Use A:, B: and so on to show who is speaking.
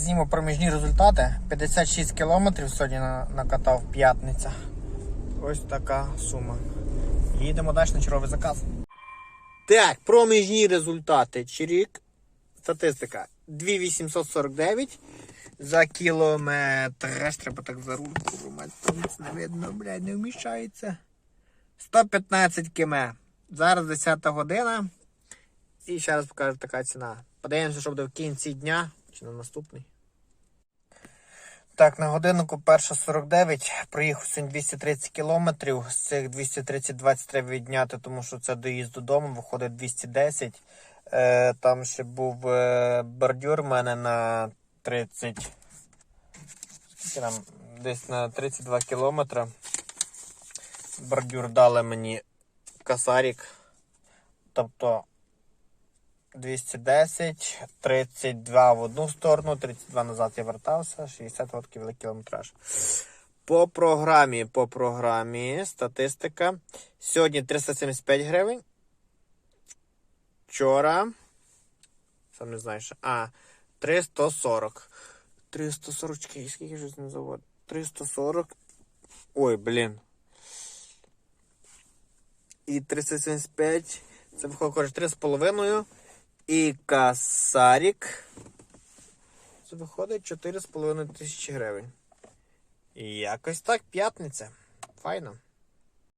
A: Зніму проміжні результати. 56 кілометрів сьогодні накатав п'ятниця. Ось така сума. Їдемо далі на черговий заказ. Так, проміжні результати. Чирік. Статистика. 2849 за кілометр. Треба так за рулку румати. Ніц не видно, блядь, не вміщається. 115 км. Зараз 10 година. І ще раз покажу така ціна. Подивимося, що буде в кінці дня чи на наступний. Так, на годиннику 1.49. Проїхав сьогодні 230 кілометрів. З цих 230 20 треба відняти, тому що це доїзд додому, виходить 210. Е, там ще був е, бордюр в мене на 30. Скільки там? Десь на 32 кілометри. Бордюр дали мені касарік. Тобто 210, 32 в одну сторону, 32 назад я вертався, 60 років кілометраж. По програмі, по програмі, статистика. Сьогодні 375 гривень. Вчора. Сам не знаю, що. А, 340. 340, чекай, скільки ж не завод? 340. Ой, блін. І 375. Це виходить коротше, 3,5. І касарік. Це виходить 4,5 тисячі гривень. І якось так, п'ятниця. Файно.